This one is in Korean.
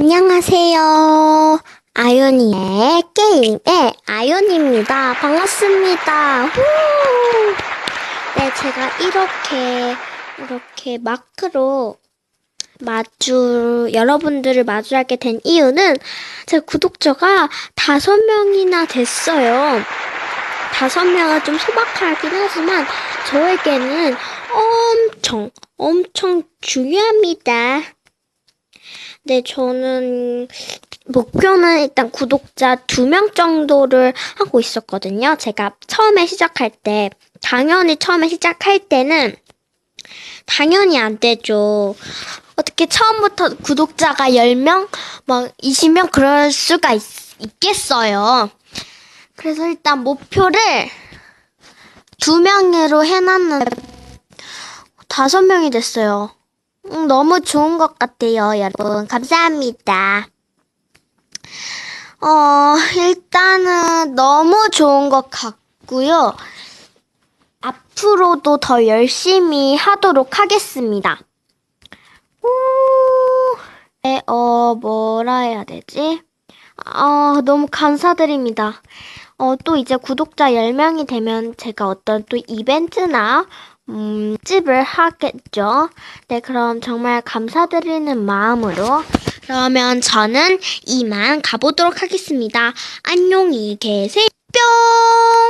안녕하세요. 아윤이의 게임의 아윤입니다. 반갑습니다. 후! 네, 제가 이렇게, 이렇게 마크로 마주, 여러분들을 마주하게 된 이유는 제 구독자가 다섯 명이나 됐어요. 다섯 명은 좀 소박하긴 하지만 저에게는 엄청, 엄청 중요합니다. 네, 저는 목표는 일단 구독자 두 명 정도를 하고 있었거든요. 제가 처음에 시작할 때, 당연히 처음에 시작할 때는 당연히 안 되죠. 어떻게 처음부터 구독자가 10명, 막 20명 그럴 수가 있, 있겠어요. 그래서 일단 목표를 두 명으로 해놨는데 다섯 명이 됐어요. 음, 너무 좋은 것 같아요, 여러분. 감사합니다. 어, 일단은 너무 좋은 것 같고요. 앞으로도 더 열심히 하도록 하겠습니다. 우, 네, 어, 뭐라 해야 되지? 아, 너무 감사드립니다. 어, 또 이제 구독자 10명이 되면 제가 어떤 또 이벤트나 음, 찝을 하겠죠. 네, 그럼 정말 감사드리는 마음으로 그러면 저는 이만 가보도록 하겠습니다. 안녕히 계세요. 뿅!